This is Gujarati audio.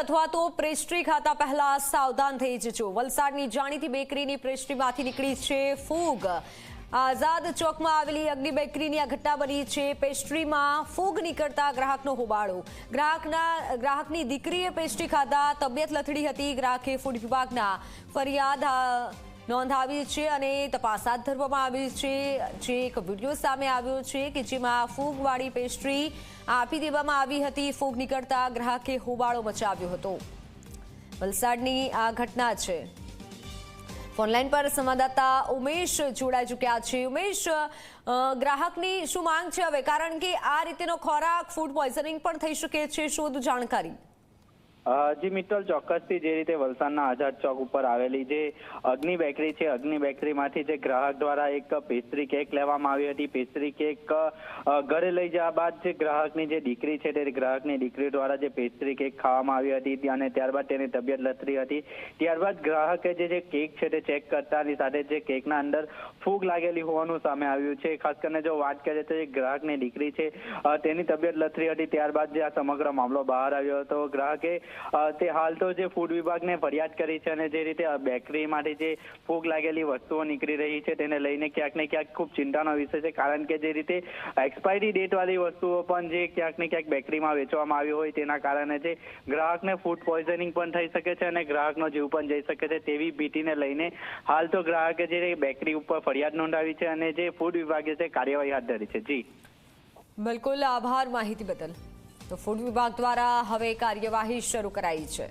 અથવા તો પેસ્ટ્રી ખાતા પહેલા સાવધાન થઈ જજો. વલસાડની જાણીતી બેકરીની પેસ્ટ્રીમાંથી નીકળી છે ફૂગ. આઝાદ ચોકમાં આવેલી અગ્નિ બેકરીની આ ઘટના બની છે. પેસ્ટ્રીમાં ફૂગ નીકળતા ગ્રાહકનો હોબાળો. ગ્રાહકના, ગ્રાહકની દીકરીએ પેસ્ટ્રી ખાતા તબિયત લથડી હતી. ગ્રાહકે ફૂડ વિભાગના ફરિયાદ નોંધાવી છે અને તપાસ હાથ ધરવામાં આવી છે. જે એક વીડિયો સામે આવ્યો છે કે જેમાં ફૂગવાળી પેસ્ટ્રી આપી દેવામાં આવી હતી. ફૂગ નીકળતા ગ્રાહકે હોબાળો મચાવ્યો હતો. વલસાડની આ ઘટના છે. ઓનલાઈન પર સંવાદદાતા ઉમેશ જોડાઈ ચૂક્યા છે. ઉમેશ ગ્રાહકની શું માંગ છે હવે? કારણ કે આ રીતેનો ખોરાક ફૂડ પોઈઝનિંગ પણ થઈ શકે છે. શોધ જાણકારી. જી મિત્તલ ચોક્કસથી જે રીતે વલસાડના આઝાદ ચોક ઉપર આવેલી જે અગ્નિ બેકરી છે, અગ્નિ બેકરીમાંથી જે ગ્રાહક દ્વારા એક પેસ્ટ્રી કેક લેવામાં આવી હતી. પેસ્ટ્રી કેક ઘરે લઈ જવા બાદ જે ગ્રાહકની જે દીકરી છે, તે ગ્રાહકની દીકરી દ્વારા જે પેસ્ટ્રી કેક ખાવામાં આવી હતી અને ત્યારબાદ તેની તબિયત લથરી હતી. ત્યારબાદ ગ્રાહકે જે જે કેક છે, તે ચેક કરતાની સાથે જે કેકના અંદર ફૂગ લાગેલી હોવાનું સામે આવ્યું છે. ખાસ કરીને જો વાત કરીએ તો જે ગ્રાહકની દીકરી છે તેની તબિયત લથરી હતી. ત્યારબાદ જે આ સમગ્ર મામલો બહાર આવ્યો હતો. ગ્રાહકે તે હાલ તો જે ફૂડ વિભાગને ફરિયાદ કરી છે અને જે રીતે બેકરીમાંથી જે ફૂગ લાગેલી વસ્તુઓ નીકળી રહી છે તેને લઈને ક્યાંક ને ક્યાંક ખૂબ ચિંતાનો વિષય છે. કારણ કે જે રીતે એક્સપાયરી ડેટ વાળી વસ્તુઓ પણ જે ક્યાંક ને ક્યાંક બેકરીમાં વેચવામાં આવી હોય તેના કારણે જે ગ્રાહકને ફૂડ પોઈઝનિંગ પણ થઈ શકે છે અને ગ્રાહકનો જીવ પણ જઈ શકે છે તેવી ભીતિને લઈને હાલ તો ગ્રાહકે જે બેકરી ઉપર ફરિયાદ નોંધાવી છે અને જે ફૂડ વિભાગે છે કાર્યવાહી હાથ ધરી છે. જી. બિલકુલ આભાર માહિતી બદલ. તો ફૂડ વિભાગ દ્વારા હવે કાર્યવાહી શરૂ કરાઈ છે.